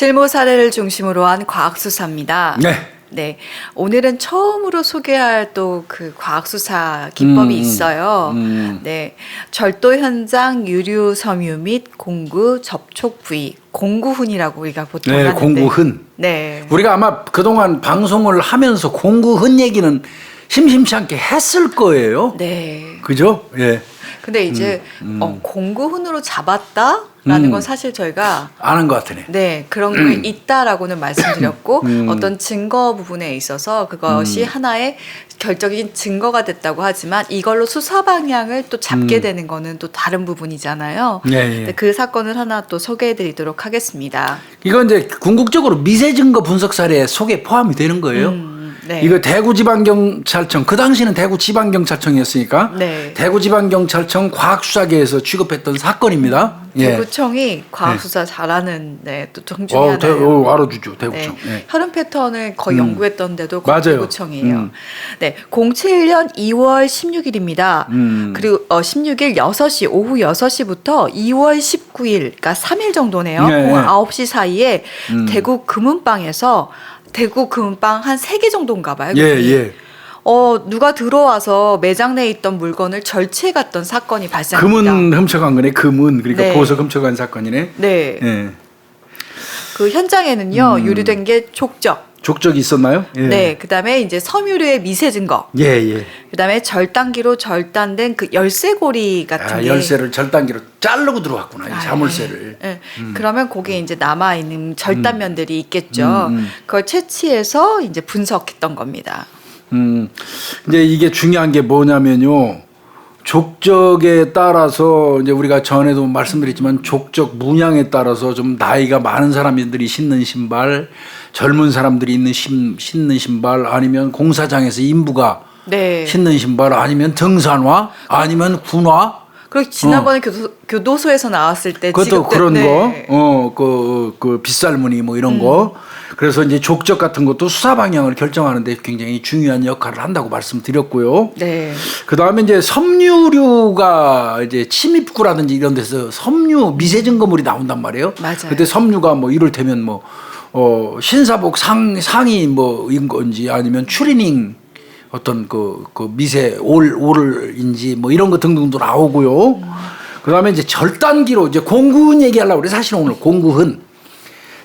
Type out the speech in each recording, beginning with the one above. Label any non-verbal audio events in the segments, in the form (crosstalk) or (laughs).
실무 사례를 중심으로 한 과학 수사입니다. 네. 네, 오늘은 처음으로 소개할 또 그 과학 수사 기법이 음, 있어요. 음. 네, 절도 현장 유류 섬유 및 공구 접촉 부위 공구훈이라고 우리가 보통 네, 하는데. 공구흔. 네, 우리가 아마 그동안 방송을 하면서 공구흔 얘기는 심심치 않게 했을 거예요. 네. 그죠? 예. 근데 이제 음. 어, 공구훈으로 잡았다 라는 음. 건 사실 저희가 아는 것 같으네. 네 그런 게 있다라고는 말씀드렸고 음. 어떤 증거 부분에 있어서 그것이 하나의 결정적인 증거가 됐다고 하지만 이걸로 수사 방향을 또 잡게 음. 되는 거는 또 다른 부분이잖아요. 예, 네, 예. 그 사건을 하나 또 소개해드리도록 하겠습니다. 이건 이제 궁극적으로 미세 증거 분석 사례 속에 포함이 되는 거예요. 음, 네. 이거 대구지방경찰청 그 당시는 대구지방경찰청이었으니까 네. 대구지방경찰청 과학수사계에서 취급했던 사건입니다. 예. 대구청이 과학수사 잘하는 네, 또 정중히 어, 하나요. 어, 알아주죠 네. 대구청. 예. 혈흔 패턴을 거의 음. 연구했던 데도 맞아요. 대구청이에요. 음. 네, 07년 2월 16일입니다. 음. 그리고 어, 16일 6시 오후 6시부터 2월 19일, 그러니까 3일 정도네요. 네. 오후 9시 사이에 음. 대구 금은방에서 대구 금은방 한 세 개 정도인가 봐요. 예, 거기. 예. 어, 누가 들어와서 매장 내에 있던 물건을 절취해 갔던 사건이 발생합니다. 금은 훔쳐간 거네. 금은 그러니까 네. 보석 훔쳐간 사건이네. 네. 예. 그 현장에는요. 음. 유리된 게 족적. 족적이 있었나요? 예. 네. 그다음에 이제 섬유류의 미세 증거. 예, 예. 그다음에 절단기로 절단된 그 열쇠고리 같은 아, 게 열쇠를 절단기로 자르고 들어왔구나. 이 아, 자물쇠를. 예. 예. 그러면 거기에 이제 남아 있는 절단면들이 있겠죠. 음, 음. 그걸 채취해서 이제 분석했던 겁니다. 음, 이제 이게 중요한 게 뭐냐면요. 족적에 따라서 이제 우리가 전에도 말씀드렸지만 족적 문양에 따라서 좀 나이가 많은 사람들이 신는 신발, 젊은 사람들이 있는 신, 신는 신발, 아니면 공사장에서 인부가 네. 신는 신발, 아니면 등산화, 아니면 군화, 그리고 지난번에 교도, 교도소에서 나왔을 때 어. 그것도 그런 네. 거, 어, 그, 그 빗살무늬 뭐 이런 거. 그래서 이제 족적 같은 것도 수사 방향을 결정하는데 굉장히 중요한 역할을 한다고 말씀드렸고요. 네. 그 다음에 이제 섬유류가 이제 침입구라든지 이런 데서 섬유 미세 증거물이 나온단 말이에요. 맞아요. 그때 섬유가 뭐 이를테면 뭐, 어, 신사복 상, 상이 뭐인 건지 아니면 추리닝 어떤 그, 그 미세 올, 올인지 뭐 이런 거 등등도 나오고요. 그 다음에 이제 절단기로 이제 공구흔 얘기하려고 그래. 사실 오늘 공구흔.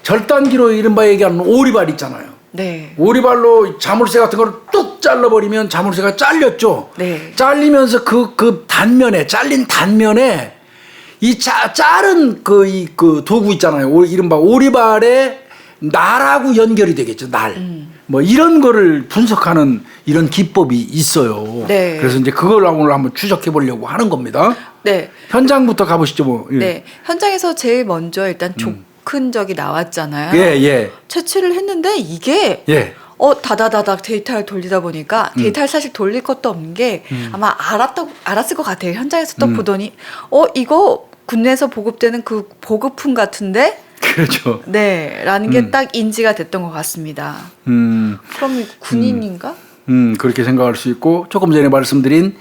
절단기로 이른바 얘기하는 오리발 있잖아요. 네. 오리발로 자물쇠 같은 걸 뚝 잘라버리면 자물쇠가 잘렸죠. 네. 잘리면서 그, 그 단면에, 잘린 단면에 이 짜, 자른 그, 이, 그 도구 있잖아요. 오, 이른바 오리발에 날하고 연결이 되겠죠. 날. 음. 뭐 이런 거를 분석하는 이런 기법이 있어요. 네. 그래서 이제 그걸 오늘 한번 추적해 보려고 하는 겁니다. 네. 현장부터 가보시죠, 뭐. 예. 네. 현장에서 제일 먼저 일단 족큰 적이 나왔잖아요. 예, 예. 채취를 했는데 이게 예. 어 다다다닥 데이터를 돌리다 보니까 음. 데이터를 사실 돌릴 것도 없는 게 아마 알았다 알았을 것 같아요 현장에서 또 음. 보더니 어 이거 국내에서 보급되는 그 보급품 같은데 그렇죠. (laughs) 네 라는 게 음. 딱 인지가 됐던 것 같습니다. 음. 그럼 이 군인인가? 음, 그렇게 생각할 수 있고 조금 전에 말씀드린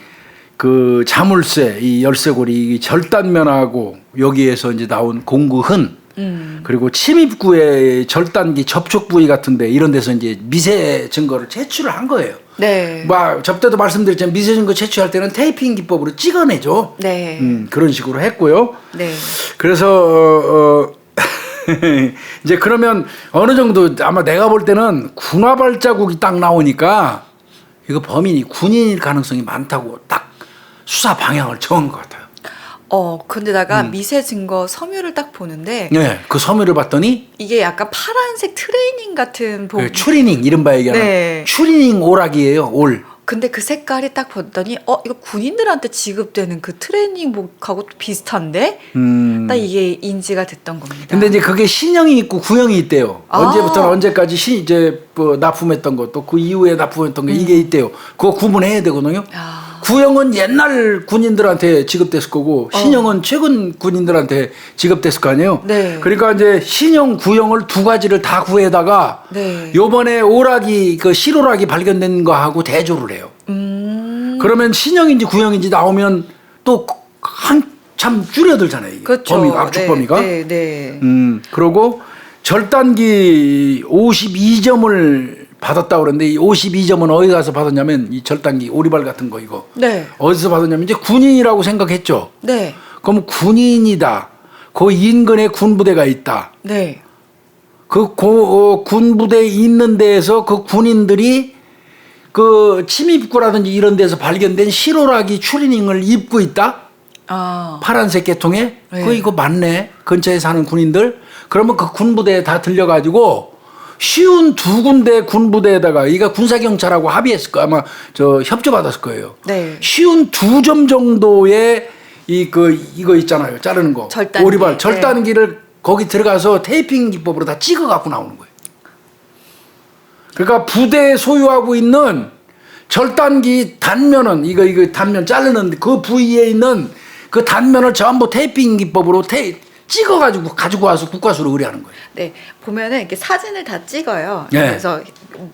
그 자물쇠 이 열쇠고리 이 절단면하고 여기에서 이제 나온 공구흔 음. 그리고 침입구의 절단기 접촉 부위 같은데 이런 데서 이제 미세 증거를 채취를 한 거예요. 네. 뭐 접대도 말씀드렸지만 미세 증거 채취할 때는 테이핑 기법으로 찍어내죠. 네. 음, 그런 식으로 했고요. 네. 그래서 어, 어 (laughs) 이제 그러면 어느 정도 아마 내가 볼 때는 군화 발자국이 딱 나오니까 이거 범인이 군인일 가능성이 많다고 딱 수사 방향을 정한 것 같아요. 어 근데다가 음. 미세 증거 섬유를 딱 보는데 네, 그 섬유를 봤더니 이게 약간 파란색 트레이닝 같은 복. 그 추리닝 이른바 얘기하는 네. 추리닝 오락이에요. 올. 근데 그 색깔이 딱 봤더니 어 이거 군인들한테 지급되는 그 트레이닝복하고 또 비슷한데 음. 딱 이게 인지가 됐던 겁니다. 근데 이제 그게 신형이 있고 구형이 있대요. 아. 언제부터 언제까지 신 이제 뭐 납품했던 거또그 이후에 납품했던 거 이게 있대요. 그거 구분해야 되거든요. 아, 구형은 옛날 군인들한테 지급됐을 거고 신형은 최근 군인들한테 지급됐을 거 아니에요. 어. 네. 그러니까 이제 신형, 구형을 두 가지를 다 구해다가 네. 요번에 오락이 그 실오락이 발견된 거하고 대조를 해요. 음, 그러면 신형인지 구형인지 나오면 또 한참 줄여들잖아요. 이게 그렇죠. 범위가 압축 네, 범위가. 네, 네. 음, 그러고 절단기 52점을 받았다 그러는데 이 52점은 어디 가서 받았냐면 이 절단기 오리발 같은 거 이거 네. 어디서 받았냐면 이제 군인이라고 생각했죠. 네. 그럼 군인이다. 그 인근에 군부대가 있다. 네. 그 고- 어, 군부대에 있는 데에서 그 군인들이 그 침입구라든지 이런 데서 발견된 실오라기 추리닝을 입고 있다. 아. 파란색 계통에 네. 그 이거 맞네 근처에 사는 군인들 그러면 그 군부대에 다 들려가지고 쉬운 두 군데 군부대에다가 이가 군사경찰하고 합의했을 거 아마 저 협조 받았을 거예요. 네. 쉬운 두 점 정도의 이 그 이거 있잖아요 자르는 거 절단기. 오리발 네. 절단기를 거기 들어가서 테이핑 기법으로 다 찍어 갖고 나오는 거예요. 그러니까 부대에 소유하고 있는 절단기 단면은 이거 이거 단면 자르는 그 부위에 있는 그 단면을 전부 테이핑 기법으로 테 찍어 가지고 가지고 와서 국과수로 의뢰하는 거예요. 네, 보면은 이렇게 사진을 다 찍어요. 네. 그래서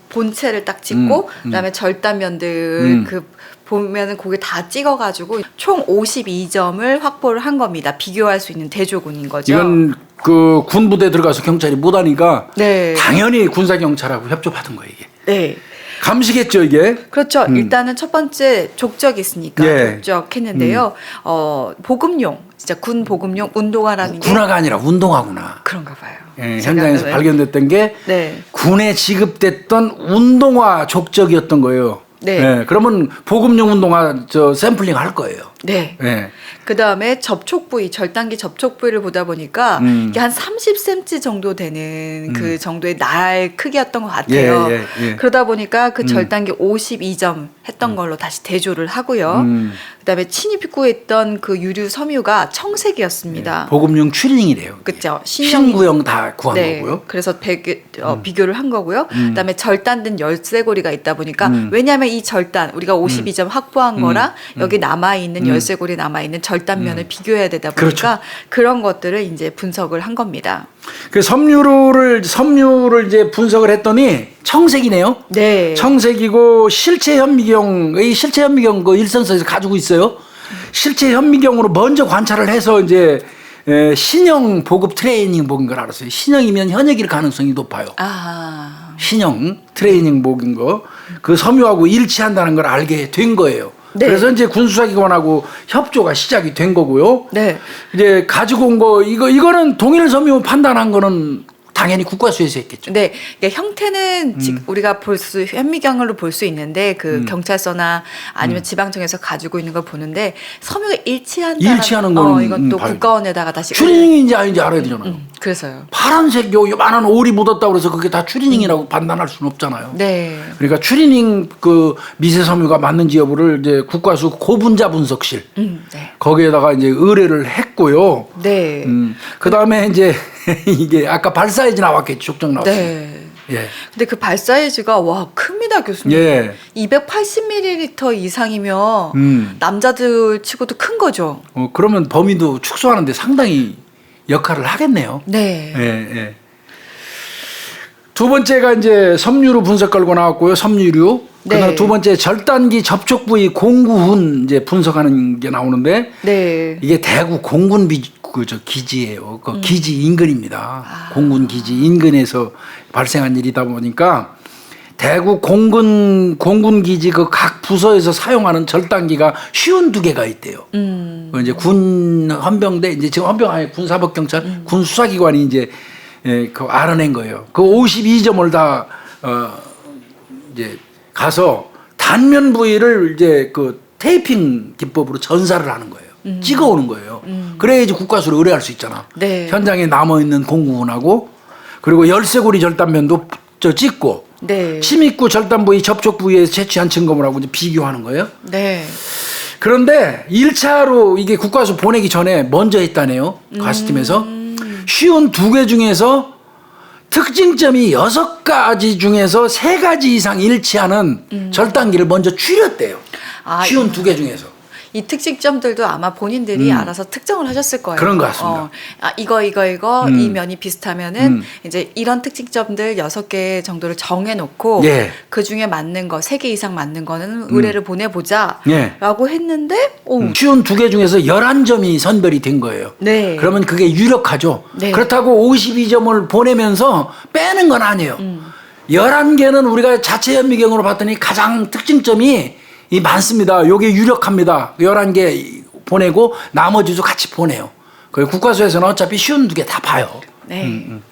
본체를 딱 찍고 음, 음. 그다음에 절단면들 음. 그 보면은 거기 다 찍어가지고 총 52점을 확보를 한 겁니다. 비교할 수 있는 대조군인 거죠. 이건 그 군부대 들어가서 경찰이 못 하니까 네, 당연히 군사 경찰하고 협조 받은 거예요 이게. 네. 감시겠죠 이게. 그렇죠. 음. 일단은 첫 번째 족적이 있으니까 예. 족적했는데요. 어 보급용, 진짜 군 보급용 운동화라는 게 군화가 아니라 운동화구나. 그런가 봐요. 예, 현장에서 네. 발견됐던 게 네. 군에 지급됐던 운동화 족적이었던 거예요. 네. 예, 그러면 보급용 운동화 저 샘플링 할 거예요. 네. 예. 그 다음에 접촉 부위, 절단기 접촉 부위를 보다 보니까 음. 이게 한 30cm 정도 되는 그 정도의 날 크기였던 것 같아요. 예, 예, 예. 그러다 보니까 그 절단기 52점 했던 걸로 다시 대조를 하고요. 음. 그 다음에 침입구에 있던 그 유류 섬유가 청색이었습니다. 보급용 추리닝이래요. 그죠? 신구형 다 구한 거고요. 음. 그래서 배, 어, 비교를 한 거고요. 그 다음에 절단된 열쇠고리가 있다 보니까 음. 왜냐하면 이 절단 우리가 52점 확보한 거랑 여기 남아 있는 음. 열쇠고리 남아 있는 절단면을 비교해야 되다 보니까 그렇죠. 그런 것들을 이제 분석을 한 겁니다. 그 섬유를 섬유를 이제 분석을 했더니 청색이네요. 네. 청색이고 실체 현미경 이 실체 현미경 그 일선서에서 가지고 있어요. 실체 현미경으로 먼저 관찰을 해서 이제 에, 신형 보급 트레이닝복인 걸 알았어요. 신형이면 현역일 가능성이 높아요. 아. 신형 트레이닝복인 거 그 섬유하고 일치한다는 걸 알게 된 거예요. 네. 그래서 이제 군수사기관하고 협조가 시작이 된 거고요. 네. 이제 가지고 온 거 이거 이거는 동일 섬유 판단한 거는 당연히 국가수에서 했겠죠. 네, 이게 형태는 음. 지- 우리가 볼 수 현미경으로 볼 수 있는데 그 경찰서나 아니면 지방청에서 가지고 있는 걸 보는데 섬유가 일치한다. 음. 일치하는 거는, 어, 이건 또 음, 발- 국가원에다가 다시 추리닝인지 아닌지 알아야 되잖아요. 음, 그래서요. 파란색 요 요만한 오리 묻었다 그래서 그게 다 추리닝이라고 판단할 수는 없잖아요. 네. 그러니까 추리닝 그 미세 섬유가 맞는지 여부를 이제 국가수 고분자 분석실 음, 네. 거기에다가 이제 의뢰를 했고요. 네. 음, 그 다음에 이제 (laughs) 이게 아까 발 사이즈 나왔겠죠. 촉정 나왔어요. 네. 예. 근데 그 발 사이즈가 와 큽니다 교수님. 예. 280ml 이상이면 음. 남자들 치고도 큰 거죠. 어, 그러면 범위도 축소하는데 상당히 역할을 하겠네요. 네. 예, 예. 두 번째가 이제 섬유로 분석 걸고 나왔고요. 섬유류. 그다음 네. 두 번째 절단기 접촉 부위 공구훈 이제 분석하는 게 나오는데 네. 이게 대구 공군 비, 그저 기지예요. 그 기지 인근입니다. 아. 공군 기지 인근에서 발생한 일이다 보니까 대구 공군 공군 기지 그 각 부서에서 사용하는 절단기가 쉬운 두 개가 있대요. 음. 그 이제 군 헌병대 이제 지금 헌병 아니 군사법 경찰 음. 군 수사기관이 이제 예, 그 알아낸 거예요. 그 52점을 다 어, 이제 가서 단면 부위를 이제 그 테이핑 기법으로 전사를 하는 거예요. 찍어오는 거예요. 그래야지 국가수를 의뢰할 수 있잖아. 음. 네. 현장에 남아 있는 공구군하고 그리고 열쇠고리 절단면도 저 찍고 네. 침입구 절단 부위 접촉 부위에 채취한 증거물하고 이제 비교하는 거예요. 네. 그런데 1차로 이게 국가수 보내기 전에 먼저 했다네요. 가스팀에서. 쉬운 두 개 중에서 특징점이 여섯 가지 중에서 세 가지 이상 일치하는 절단기를 먼저 추렸대요. 아, 쉬운 두 개 중에서. 이 특징점들도 아마 본인들이 음. 알아서 특정을 하셨을 거예요. 그런 것 같습니다. 어, 아, 이거 이거 이거 음. 이 면이 비슷하면은 음. 이제 이런 특징점들 여섯 개 정도를 정해놓고 예. 음. 그 중에 맞는 거 세 개 이상 맞는 거는 의뢰를 보내보자라고 예. 했는데, 오, 음. 쉬운 두 개 중에서 11점이 선별이 된 거예요. 네. 그러면 그게 유력하죠. 네. 그렇다고 52점을 보내면서 빼는 건 아니에요. 음. 11개는 우리가 자체 현미경으로 봤더니 가장 특징점이 이 많습니다. 요게 유력합니다. 11개 보내고 나머지도 같이 보내요. 그 국가수에서는 어차피 쉬운 두 개 다 봐요. 네. 음,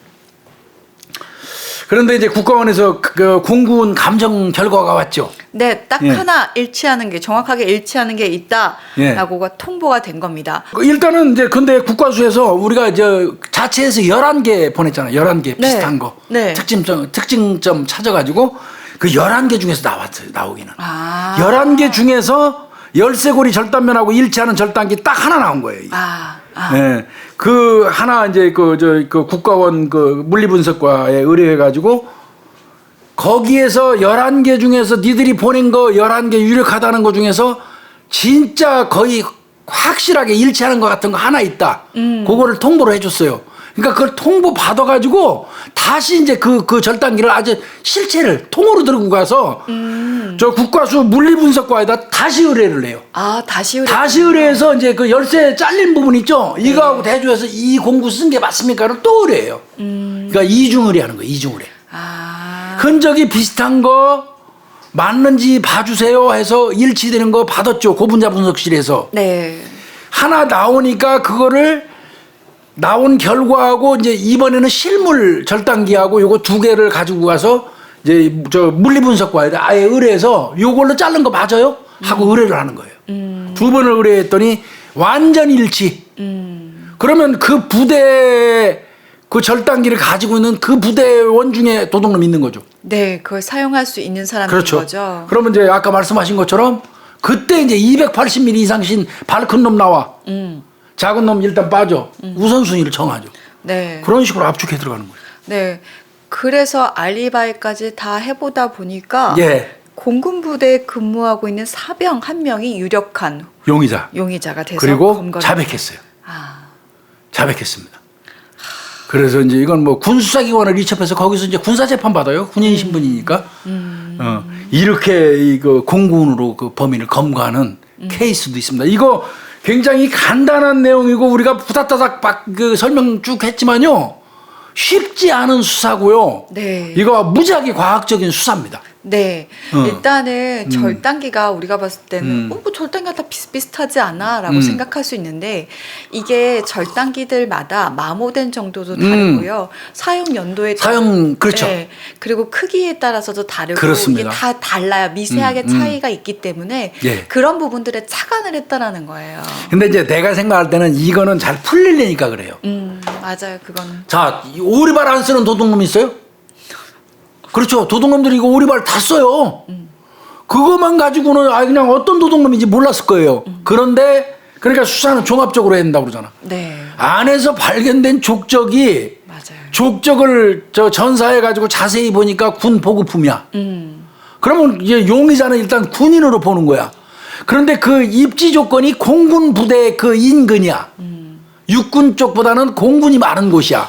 그런데 이제 국가원에서 그- 그 공군 감정 결과가 왔죠. 네, 딱 예. 하나 일치하는 게 정확하게 일치하는 게 예. 있다라고가 통보가 된 겁니다. 그 일단은 이제 근데 국가수에서 우리가 저 자체에서 11개 보냈잖아요. 11개 네. 비슷한 거. 네. 특징점 특징점 찾아 가지고 그 11개 중에서 나왔어요. 나오기는. 아. 11개 중에서 열쇠고리 절단면하고 일치하는 절단기 딱 하나 나온 거예요. 아, 아. 예. 그 하나 이제 그 저 그 국가원 그 물리분석과에 의뢰해 가지고 거기에서 11개 중에서 니들이 보낸 거 11개 유력하다는 거 중에서 진짜 거의 확실하게 일치하는 것 같은 거 하나 있다. 그거를 통보를 해 줬어요. 그러니까 그걸 통보 받아 가지고 다시 이제 그 그 절단기를 아주 실체를 통으로 들고 가서 저 국가수 물리분석과에다 다시 의뢰를 해요. 아, 다시 의뢰. 다시 의뢰해서 이제 그 열쇠 잘린 부분 있죠? 이거하고 대조해서 이 공구 쓴 게 맞습니까를 또 의뢰해요. 그러니까 이중 의뢰 하는 거예요. 이중 의뢰. 아. 흔적이 비슷한 거 맞는지 봐주세요 해서 일치되는 거 받았죠. 고분자 분석실에서. 네. 하나 나오니까 그거를 나온 결과하고 이제 이번에는 실물 절단기하고 요거 두 개를 가지고 가서 이제 저 물리 분석과에 아예 의뢰해서 요걸로 자른 거 맞아요? 하고 의뢰를 하는 거예요. 두 번을 의뢰했더니 완전 일치. 그러면 그 부대 그 절단기를 가지고 있는 그 부대원 중에 도둑놈 있는 거죠. 네, 그걸 사용할 수 있는 사람인 그렇죠. 거죠. 그러면 이제 아까 말씀하신 것처럼 그때 이제 280mm 이상신 발큰 놈 나와. 음. 작은 놈 일단 빠져. 우선순위를 정하죠. 네. 그런 식으로 압축해 들어가는 거예요. 네. 그래서 알리바이까지 다 해보다 보니까 예. 공군 부대에 근무하고 있는 사병 한 명이 유력한 용의자. 용의자가 돼서 그리고 검거를 자백했어요. 아, 자백했습니다. 그래서 이제 이건 뭐 군수사기관을 리첩해서 거기서 이제 군사 재판 받아요. 군인 신분이니까. 어, 이렇게 이거 공군으로 그 범인을 검거하는 케이스도 있습니다. 이거 굉장히 간단한 내용이고 우리가 부다다닥 막그 설명 쭉 했지만요. 쉽지 않은 수사고요. 네. 이거 무지하게 과학적인 수사입니다. 네. 어. 일단은 절단기가 우리가 봤을 때는 음. 어, 뭐 절단기가 다 비슷비슷하지 않아 라고 음. 생각할 수 있는데 이게 절단기들마다 마모된 정도도 음. 다르고요. 사용 연도에 사용, 그렇죠. 네. 그리고 크기에 따라서도 다르고 그렇습니다. 이게 다 달라요. 미세하게 음, 음. 차이가 있기 때문에 예. 그런 부분들에 착안을 했다라는 거예요. 근데 이제 내가 생각할 때는 이거는 잘 풀리려니까 그래요. 음, 맞아요. 그거는. 자, 이 오리발 안 쓰는 도둑놈 있어요? 그렇죠. 도둑놈들이 이거 오리발 다 써요. 그것만 가지고는 아 그냥 어떤 도둑놈인지 몰랐을 거예요. 그런데 그러니까 수사는 종합적으로 해야 된다고 그러잖아. 네. 안에서 발견된 족적이 맞아요. 족적을 저 전사해 가지고 자세히 보니까 군 보급품이야. 음. 그러면 이제 용의자는 일단 군인으로 보는 거야. 그런데 그 입지 조건이 공군 부대 그 인근이야. 육군 쪽보다는 공군이 많은 곳이야.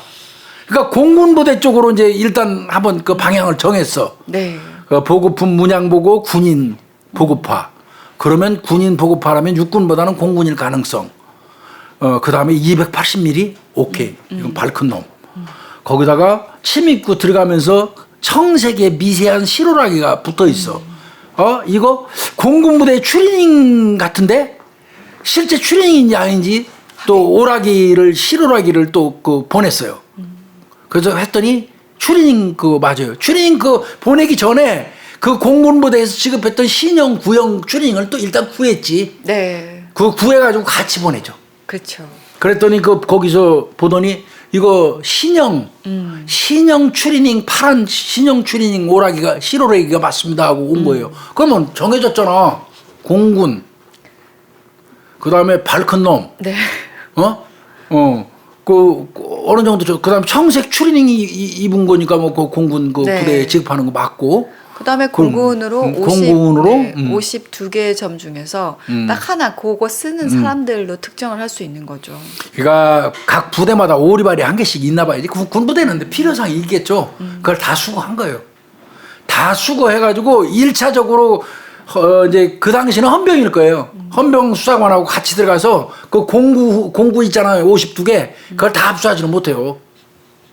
그러니까 공군 부대 쪽으로 이제 일단 한번 그 방향을 정했어. 네. 그 보급품 문양 보고 군인 보급화. 그러면 군인 보급화라면 육군보다는 공군일 가능성. 어, 그 다음에 280mm? 오케이. 이건 발큰 놈. 거기다가 침입구 들어가면서 청색의 미세한 실오라기가 붙어 있어. 어, 이거 공군부대 추리닝 같은데? 실제 추리닝인지 아닌지 또 오라기를, 실오라기를 또 그 보냈어요. 그래서 했더니 추리닝 그거 맞아요. 추리닝 그 보내기 전에 그 공군부대에서 지급했던 신형 구형 추리닝을 또 일단 구했지. 네. 그거 구해가지고 같이 보내죠. 그렇죠. 그랬더니 그 거기서 보더니 이거 신형 음. 신형 추리닝 파란 신형 추리닝 오라기가 실오라기가 맞습니다 하고 온 거예요. 그러면 정해졌잖아. 공군. 그 다음에 발큰 놈. 네. 어? 어. 그, 그 어느 정도 저 그다음 청색 추리닝이 이- 입은 거니까 뭐 그 공군 그 네. 부대에 지급하는 거 맞고 그다음에 공구운으로 음, 50, 공구운으로? 네, 음. 52개 점 중에서 음. 딱 하나 그거 쓰는 사람들로 특정을 할 수 있는 거죠. 그러니까 각 부대마다 오리발이 한 개씩 있나 봐요. 군- 군부대는 필요상 있겠죠. 그걸 다 수거한 거예요. 다 수거해가지고 일차적으로 어, 이제 그 당시는 헌병일 거예요. 헌병 수사관하고 같이 들어가서 그 공구 공구 있잖아요. 52개 그걸 다 압수하지는 못해요.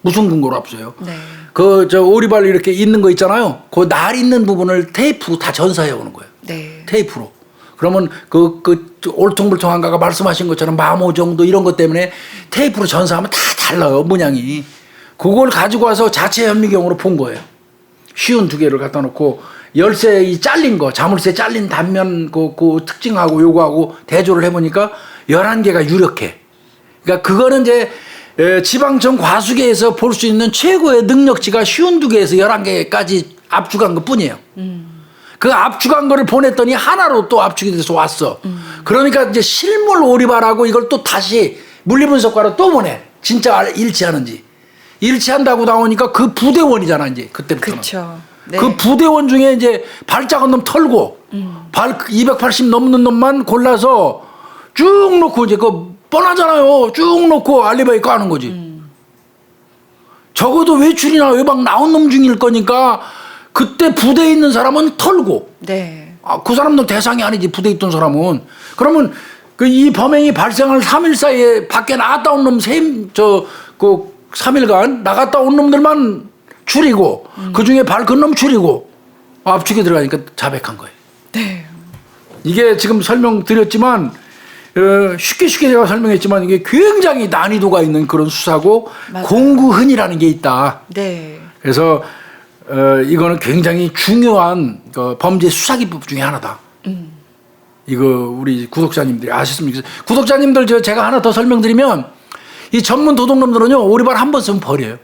무슨 근거로 압수해요? 네. 그저 오리발 이렇게 있는 거 있잖아요. 그 날 있는 부분을 테이프로 다 전사해 오는 거예요. 네. 테이프로. 그러면 그, 그, 올통불통한 가가 말씀하신 것처럼 마모 정도 이런 것 때문에 테이프로 전사하면 다 달라요, 문양이. 그걸 가지고 와서 자체 현미경으로 본 거예요. 쉬운 두 개를 갖다 놓고 열쇠 이 잘린 거, 자물쇠 잘린 단면 그, 그 특징하고 요거하고 대조를 해보니까 11개가 유력해. 그러니까 그거는 이제 에, 지방청 과수계에서 볼 수 있는 최고의 능력치가 쉬운 두 개에서 11개까지 압축한 것 뿐이에요. 그 압축한 거를 보냈더니 하나로 또 압축이 돼서 왔어. 그러니까 이제 실물 오리발하고 이걸 또 다시 물리분석과로 또 보내. 진짜 알- 일치하는지. 일치한다고 나오니까 그 부대원이잖아, 이제. 그때부터는. 그렇죠. 네. 그 부대원 중에 이제 발 작은 놈 털고 발280 넘는 놈만 골라서 쭉 놓고 이제 그 뻔하잖아요. 쭉 놓고 알리바이 까는 거지. 적어도 외출이나 외박 나온 놈 중일 거니까 그때 부대에 있는 사람은 털고 네. 아, 그 사람도 대상이 아니지 부대에 있던 사람은 그러면 그 이 범행이 발생할 3일 사이에 밖에 나갔다 온 놈 세 저그 3일간 나갔다 온 놈들만 추리고 그 중에 발큰 놈 추리고 압축에 들어가니까 자백한 거예요. 네. 이게 지금 설명드렸지만 어, 쉽게 쉽게 제가 설명했지만 이게 굉장히 난이도가 있는 그런 수사고 맞아요. 공구흔이라는 게 있다. 네. 그래서 어, 이거는 굉장히 중요한 그 범죄 수사 기법 중에 하나다. 이거 우리 구독자님들이 아셨으면 좋겠어요. 구독자님들 저 제가 하나 더 설명드리면 이 전문 도둑놈들은요 오리발 한 번 쓰면 버려요.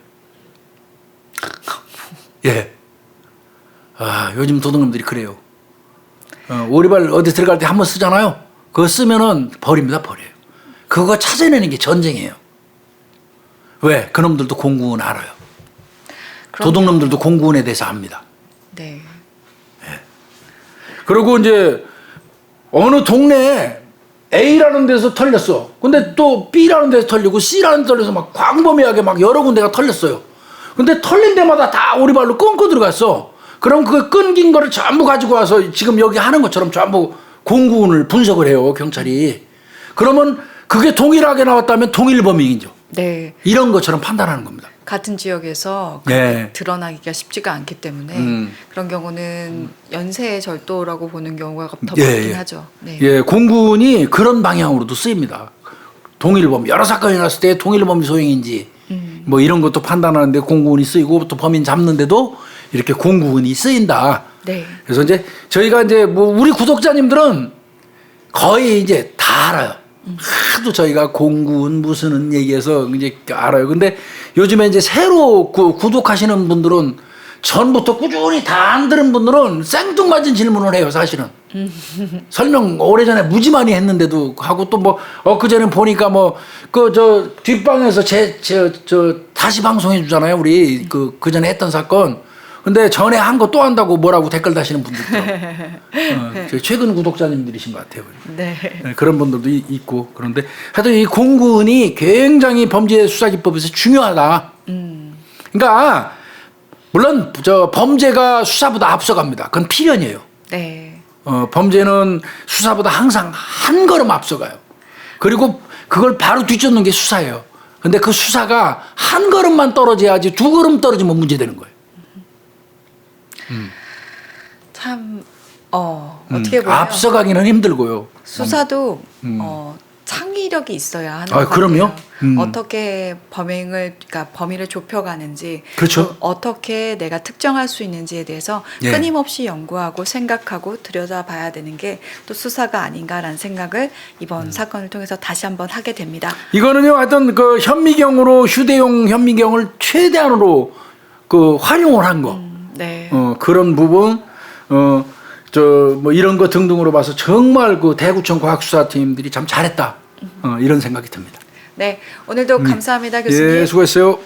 예. 아 요즘 도둑놈들이 그래요. 어, 오리발 어디 들어갈 때 한 번 쓰잖아요. 그거 쓰면은 버립니다 버려요. 그거 찾아내는 게 전쟁이에요. 왜? 그놈들도 공군은 알아요. 도둑놈들도 공군에 대해서 압니다. 네. 그리고 이제 어느 동네에 A라는 데서 털렸어. 근데 또 B라는 데서 털리고 C라는 데서 털려서 막 광범위하게 막 여러 군데가 털렸어요. 근데 털린 데마다 다 오리발로 끊고 들어갔어. 그럼 그 끊긴 거를 전부 가지고 와서 지금 여기 하는 것처럼 전부 공군을 분석을 해요, 경찰이. 그러면 그게 동일하게 나왔다면 동일 범행이죠. 네. 이런 것처럼 판단하는 겁니다. 같은 지역에서 네. 드러나기가 쉽지가 않기 때문에 음. 그런 경우는 연쇄의 절도라고 보는 경우가 더 예, 많긴 예. 하죠. 네. 예, 공군이 그런 방향으로도 쓰입니다. 동일범 여러 사건이 났을 때 동일범이 소행인지 음. 뭐 이런 것도 판단하는데 공군이 쓰이고 또 범인 잡는데도 이렇게 공군이 쓰인다. 네. 그래서 이제 저희가 이제 뭐 우리 구독자님들은 거의 이제 다 알아요. 하도 저희가 공군 무슨 얘기해서 이제 알아요. 근데 요즘에 이제 새로 구, 구독하시는 분들은 전부터 꾸준히 다 안 들은 분들은 생뚱맞은 질문을 해요, 사실은. 설명 오래전에 무지 많이 했는데도 하고 또 뭐 엊그제는 보니까 뭐 그 저 뒷방에서 제 저 저 다시 방송해 주잖아요. 우리 그 그전에 했던 사건. 근데 전에 한 거 또 한다고 뭐라고 댓글 다시는 분들 있더라고요. 어, (laughs) 저희 최근 구독자님들이신 것 같아요. 네. 네, 그런 분들도 이- 있고 그런데 하여튼 이 공군이 굉장히 범죄 수사 기법에서 중요하다. 음. 그러니까 물론 저 범죄가 수사보다 앞서갑니다. 그건 필연이에요. 네. 어, 범죄는 수사보다 항상 한 걸음 앞서가요. 그리고 그걸 바로 뒤쫓는 게 수사예요. 근데 그 수사가 한 걸음만 떨어져야지 두 걸음 떨어지면 문제되는 거예요. 참 어, 어떻게 음, 보면 앞서가기는 힘들고요. 수사도 음. 어, 창의력이 있어야 하는 아, 것 그럼요. 음. 어떻게 범행을 그러니까 범위를 좁혀가는지 그렇죠. 또 어떻게 내가 특정할 수 있는지에 대해서 예. 끊임없이 연구하고 생각하고 들여다봐야 되는 게 또 수사가 아닌가라는 생각을 이번 음. 사건을 통해서 다시 한번 하게 됩니다. 이거는요, 하여튼 그 현미경으로 휴대용 현미경을 최대한으로 그 활용을 한 거. 음, 네. 어, 그런 부분, 어, 저, 뭐 이런 거 등등으로 봐서 정말 그 대구청 과학수사팀들이 참 잘했다. 어, 이런 생각이 듭니다. 네. 오늘도 감사합니다, 교수님. 예, 수고했어요.